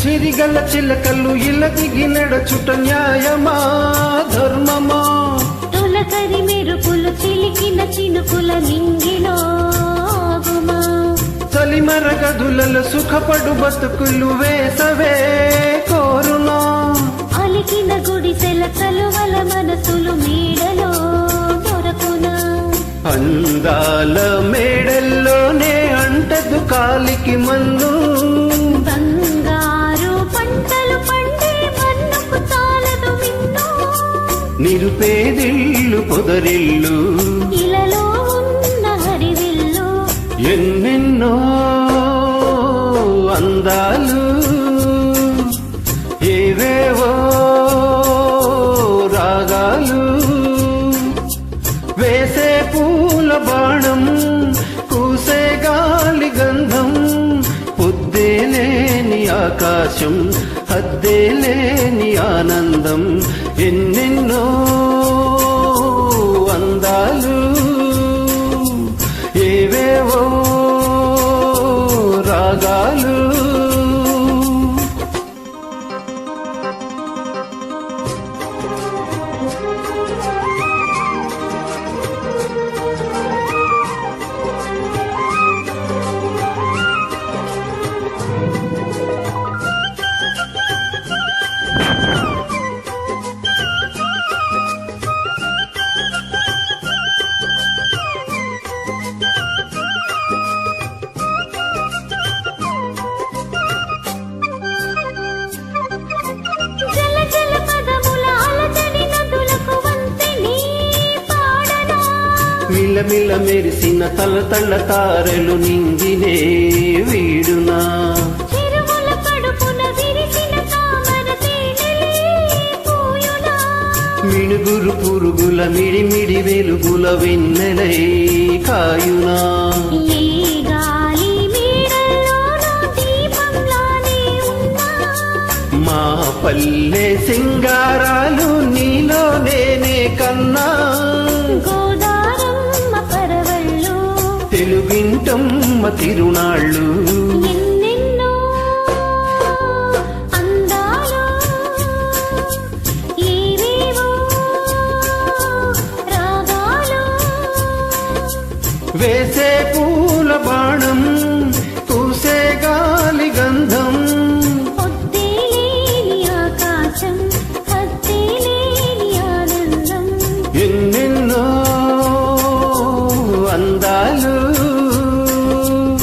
చిరిగల చిలకలు ఇలా దిగి నడచుట న్యాయమా ధర్మమా? తొలకరి మెరుపులు చిలికిన చినుకుల నింగినాగుమా గుమా చలిమర గదులలో సుఖపడు బతుకులు వేసవే కోరునా అలికిన గుడిసెల చలువల మనసులు నీడలో దొరకునా. అందాల మేడల్లోనే అంటదు కాలికి మందు బంగారు పంటలు పండే మన్నుకు చాలదు నిరుపేదిల్లు పొదరిల్లు. అందాలు ఏవేవో రాగాలు వేసే పూల బాణం కూసే గాలి గంధం పొద్దే లేని ఆకాశం హద్దే లేని ఆనందం ఎన్ని మిలమిల మెరిసిన తల తళ్ళ తారెలు నింగినే వీడునా. మిణుగురు పురుగుల మిడిమిడి వెలుగుల వెన్నెలై కాయునా. మా పల్లె సింగారాలు నీలో నేనే కన్నా. తెలుగింటమ్మ తిరునాళ్ళు. వేసే పూల బాణం